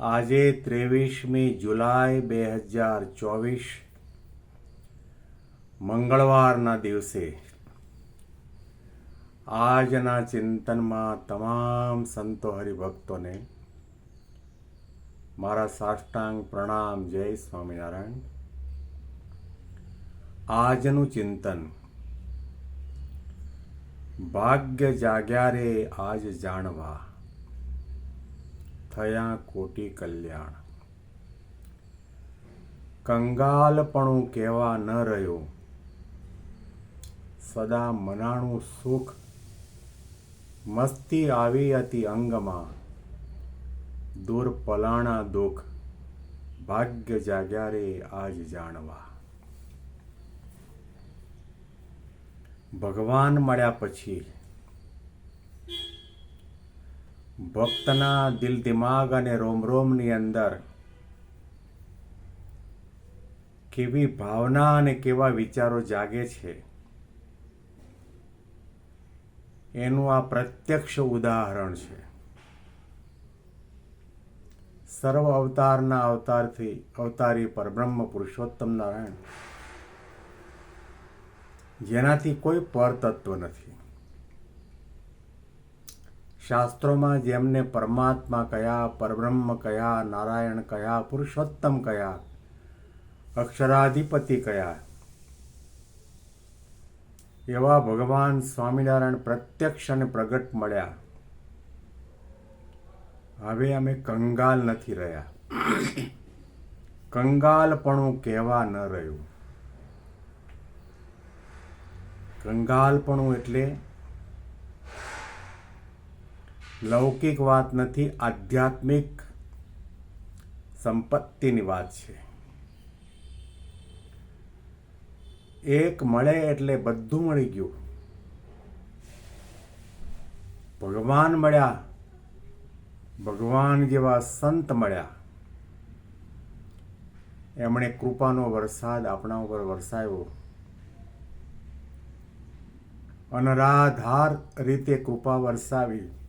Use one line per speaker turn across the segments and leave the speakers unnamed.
આજે ત્રેવીસમી જુલાઈ બે હજાર ચોવીસ, મંગળવારના દિવસે આજના ચિંતનમાં તમામ સંતો હરિભક્તોને મારા સાષ્ટાંગ પ્રણામ જય સ્વામિનારાયણ. આજનું ચિંતન ભાગ્ય જાગ્યા રે આજ જાણવા થયા કોટી કલ્યાણ. કંગાલપણું કહેવા ન રહ્યું. સદા મનાણું સુખ મસ્તી આવી હતી અંગમાં. દૂર પલાણા દુઃખ ભાગ્ય જાગ્યા રે આજ જાણવા. ભગવાન મળ્યા પછી ભક્તના દિલ દિમાગ અને રોમ રોમની અંદર કેવી ભાવના અને કેવા વિચારો જાગે છે, એનું આ પ્રત્યક્ષ ઉદાહરણ છે. સર્વ અવતારના અવતારથી, અવતારી પરબ્રહ્મ પુરુષોત્તમ નારાયણ. જેનાથી કોઈ પરતત્વ નથી. શાસ્ત્રોમાં જેમને પરમાત્મા કયા, પરબ્રહ્મ કયા, નારાયણ કયા, પુરુષોત્તમ કયા, અક્ષરાધિપતિ કયા, એવા ભગવાન સ્વામિનારાયણ પ્રત્યક્ષ અને પ્રગટ મળ્યા. હવે અમે કંગાલ નથી રહ્યા. કંગાલપણું કહેવા ન રહ્યું. કંગાલપણું એટલે લૌકિક વાત નથી, આધ્યાત્મિક સંપત્તિની વાત છે. એક મળે એટલે બધું મળી ગયું. ભગવાન મળ્યા, ભગવાન જેવા સંત મળ્યા. એમણે કૃપાનો વરસાદ આપણા ઉપર વરસાવ્યો અનરાધાર રીતે કૃપા વરસાવી.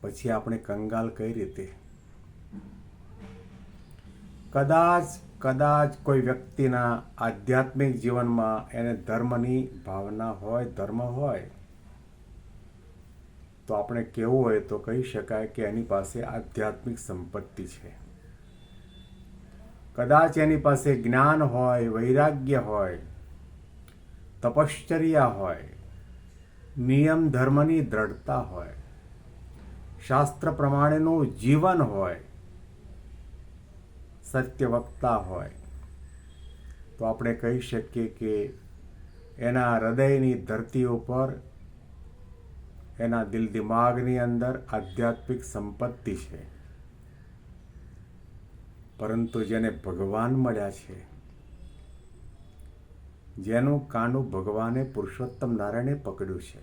પછી આપણે કંગાલ કઈ રીતે? કદાચ કદાચ કોઈ વ્યક્તિના આધ્યાત્મિક જીવનમાં એને ધર્મની ભાવના હોય, ધર્મ હોય, તો આપણે કેવું હોય તો કહી શકાય કે એની પાસે આધ્યાત્મિક સંપત્તિ છે. કદાચ એની પાસે જ્ઞાન હોય, વૈરાગ્ય હોય, તપશ્ચર્યા હોય નિયમ ધર્મની દ્રઢતા હોય, શાસ્ત્ર પ્રમાણેનું જીવન હોય સત્ય વક્તા હોય, તો આપણે કહી શકીએ કે એના હૃદયની ધરતી ઉપર, એના દિલ દિમાગની અંદર આધ્યાત્મિક સંપત્તિ છે. પરંતુ જેને ભગવાન મળ્યા છે જેનું કાંડું ભગવાને પુરુષોત્તમ નારાયણે પકડ્યું છે.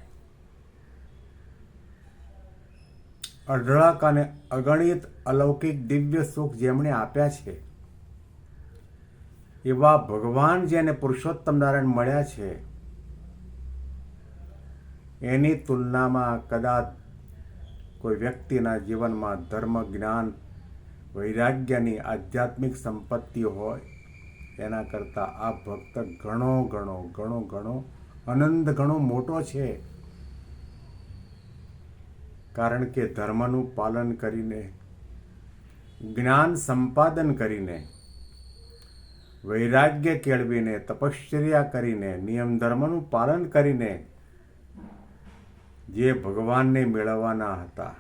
અઢળક અને અગણિત અલૌકિક દિવ્ય સુખ જેમણે આપ્યા છે, એવા ભગવાન જેને પુરુષોત્તમ નારાયણ મળ્યા છે, એની તુલનામાં કદાચ કોઈ વ્યક્તિના જીવનમાં ધર્મ જ્ઞાન વૈરાગ્યની આધ્યાત્મિક સંપત્તિ હોય એના કરતાં આ ભક્ત ઘણો ઘણો ઘણો ઘણો આનંદ ઘણો મોટો છે. કારણ કે ધર્મનું પાલન કરીને, જ્ઞાન સંપાદન કરીને, વૈરાગ્ય કેળવીને, તપશ્ચર્યા કરીને, નિયમ ધર્મનું પાલન કરીને જે ભગવાનને મેળવવાના હતા,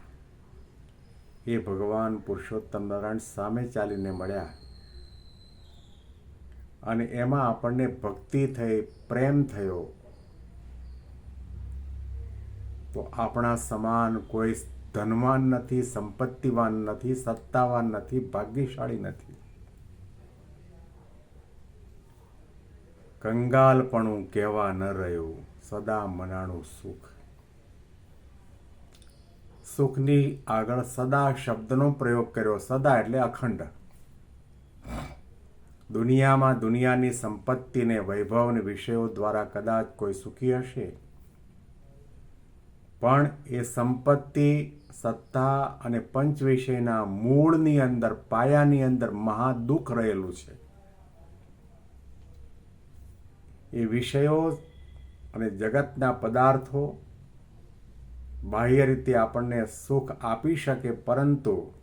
એ ભગવાન પુરુષોત્તમ નારાયણ સામે ચાલીને મળ્યા. અને એમાં આપણને ભક્તિ થઈ, પ્રેમ થયો, તો આપણા સમાન કોઈ ધનવાન નથી, સંપત્તિવાન નથી, સત્તાવાન નથી, ભાગ્યશાળી નથી. કંગાલપણું કહેવા ન રહ્યું, સદા મનાણું સુખ. સુખની આગળ સદા શબ્દનો પ્રયોગ કર્યો, સદા એટલે અખંડ. દુનિયામાં દુનિયાની સંપત્તિને, વૈભવને વિષયો દ્વારા કદાચ કોઈ સુખી હશે? પણ એ સંપત્તિ, સત્તા અને પંચ વિષયના મૂળની અંદર, પાયાની અંદર મહાદુઃખ રહેલું છે. એ વિષયો અને જગતના પદાર્થો બાહ્ય રીતે આપણને સુખ આપી શકે, પરંતુ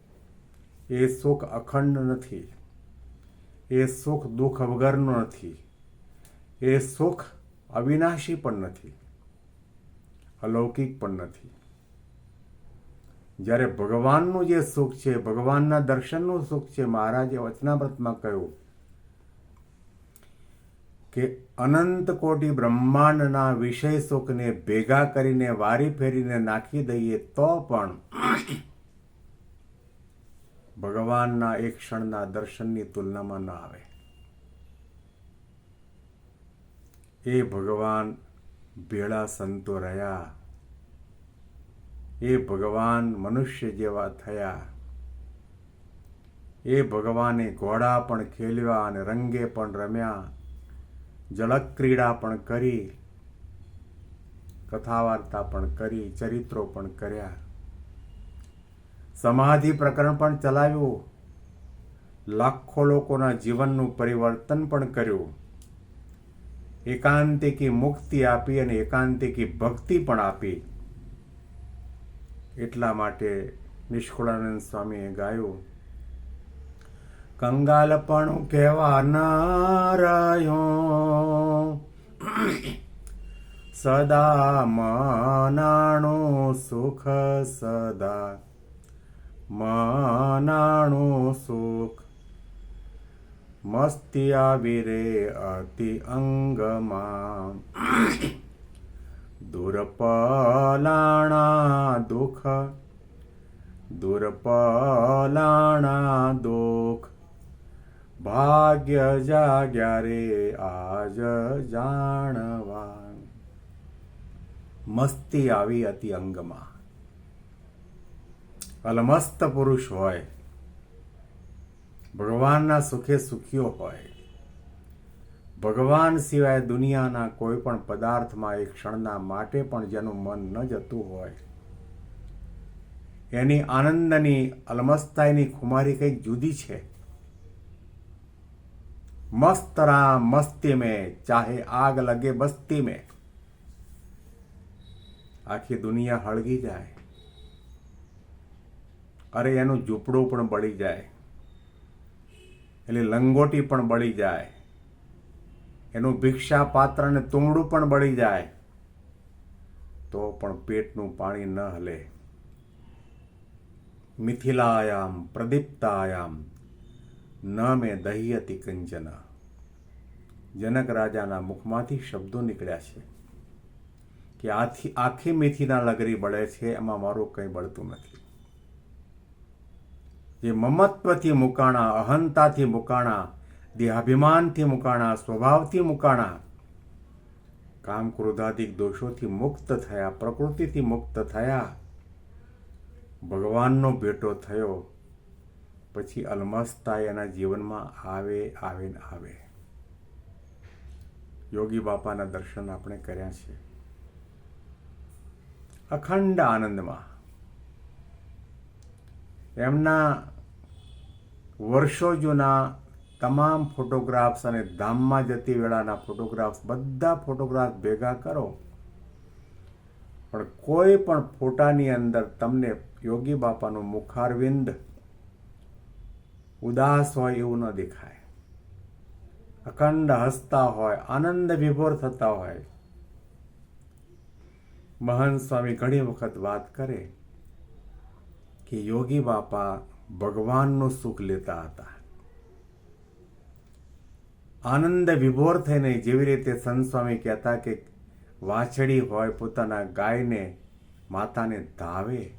એ સુખ અખંડ નથી. એ સુખ દુઃખ વગરનું નથી. એ સુખ અવિનાશી પણ નથી. અલૌકિક પણ નથી. જ્યારે ભગવાનનું જે સુખ છે, ભગવાનના દર્શનનું સુખ છે, મહારાજે વચનાવ્રતમાં કહ્યું કે અનંત કોટી બ્રહ્માંડના વિષય સુખને ભેગા કરીને વારી ફેરીને નાખી દઈએ તો પણ ભગવાનના એક ક્ષણના દર્શનની તુલનામાં ન આવે. એ ભગવાન ભેળા સંતો રહ્યા. એ ભગવાન મનુષ્ય જેવા થયા. એ ભગવાને ઘોડા પણ ખેલ્યા અને રંગે પણ રમ્યા. જળક્રીડા પણ કરી. કથા વાર્તા પણ કરી, ચરિત્રો પણ કર્યા. સમાધિ પ્રકરણ પણ ચલાવ્યું. લાખો લોકોના જીવનનું પરિવર્તન પણ કર્યું. એકાંતિકી મુક્તિ આપી અને એકાંતિકી ભક્તિ પણ આપી. એટલા માટે નિષ્કુળાનંદ સ્વામીએ ગાયું કંગાલપણું કહેવા નારાયો સદા મનાણું સુખ સદા મનાણું સુખ. મસ્તી આવી રે અતિ અંગમાં. દુર્પલાણા દુઃખ. દુર્પલાણા દુઃખ. ભાગ્ય જાગ્યા રે આજ જાણવા. મસ્તી આવી અતિ અંગમાં. અલમસ્ત પુરુષ હોય. ભગવાનના સુખે સુખીઓ હોય. ભગવાન સિવાય દુનિયાના કોઈ પણ પદાર્થમાં એક ક્ષણના માટે પણ જેનું મન ન જતું હોય. એની આનંદની, અલમસ્તાઈની ખુમારી કંઈક જુદી છે. મસ્ત રામ, મસ્તી મેં, ચાહે આગ લગે બસ્તી મેં. આખી દુનિયા હળગી જાય. અરે એનું ઝૂંપડું પણ બળી જાય. એટલે લંગોટી પણ બળી જાય. એનું ભિક્ષા પાત્ર અને તુમડું પણ બળી જાય. તો પણ પેટનું પાણી ન હલે. મિથિલાયામ, પ્રદીપ્તાયામ ન મેં દહ્યતી કંચન જનક રાજાના મુખમાંથી શબ્દો નીકળ્યા છે કે આથી આખી મેથીના લગરી બળે છે, એમાં મારું કંઈ બળતું નથી. જે મમત્વથી મુકાણા અહંતાથી મુકાણા દેહાભિમાનથી મુકાણા સ્વભાવથી મુકાણા કામ ક્રોધાદિક દોષોથી મુક્ત થયા પ્રકૃતિથી મુક્ત થયા ભગવાનનો ભેટો થયો પછી અલમસ્તા એના જીવનમાં આવે આવે ને આવે. યોગી બાપાના દર્શન આપણે કર્યા છે. અખંડ આનંદમાં. એમના વર્ષો જૂના તમામ ફોટોગ્રાફ્સ અને ધામમાં જતી વેળાના ફોટોગ્રાફ્સ, બધા ફોટોગ્રાફ ભેગા કરો. પણ કોઈ પણ ફોટાની અંદર તમને યોગી બાપાનું મુખારવિંદ ઉદાસ હોય એવું ન દેખાય. અખંડ હસતા હોય, આનંદ વિભોર થતા હોય. મહંત સ્વામી ઘણી વખત વાત કરે કે, યોગી બાપા ભગવાનનું સુખ લેતા હતા. આનંદ વિભોર થઈને જેવી રીતે સંત સ્વામી કહેતા કે વાછડી હોય પોતાના ગાયને માતાને ધાવે,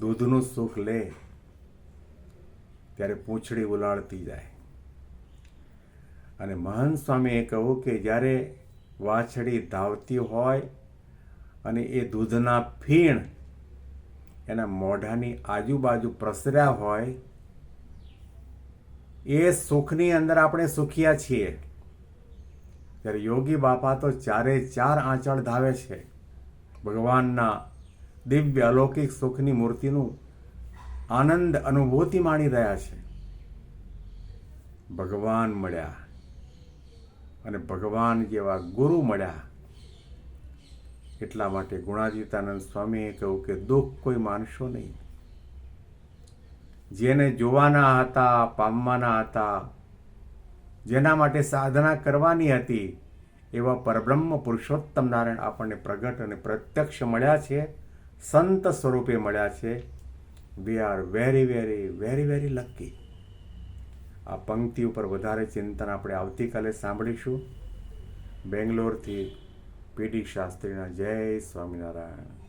દૂધનું સુખ લે, ત્યારે પૂંછડી ઉલાળતી જાય. અને મહંત સ્વામીએ કહ્યું કે જ્યારે વાછડી ધાવતી હોય અને એ દૂધના ફીણ એના મોઢાની આજુબાજુ પ્રસર્યા હોય, એ સુખની અંદર આપણે સુખિયા છીએ. ત્યારે યોગી બાપા તો ચારે ચાર આંચળ ધાવે છે. ભગવાનના દિવ્ય અલૌકિક સુખની મૂર્તિનું આનંદ અનુભૂતિ માણી રહ્યા છે. ભગવાન મળ્યા અને ભગવાન જેવા ગુરુ મળ્યા. એટલા માટે ગુણાજીતાનંદ સ્વામીએ કહ્યું કે દુઃખ કોઈ માનશો નહીં. જેને જોવાના હતા, પામવાના હતા, જેના માટે સાધના કરવાની હતી, એવા પરબ્રહ્મ પુરુષોત્તમ નારાયણ આપણને પ્રગટ અને પ્રત્યક્ષ મળ્યા છે, સંત સ્વરૂપે મળ્યા છે. We are very very very very lucky આ પંક્તિ ઉપર વધારે ચિંતન આપણે આવતીકાલે સાંભળીશું. બેંગ્લોરથી પીડી શાસ્ત્રીના જય સ્વામિનારાયણ.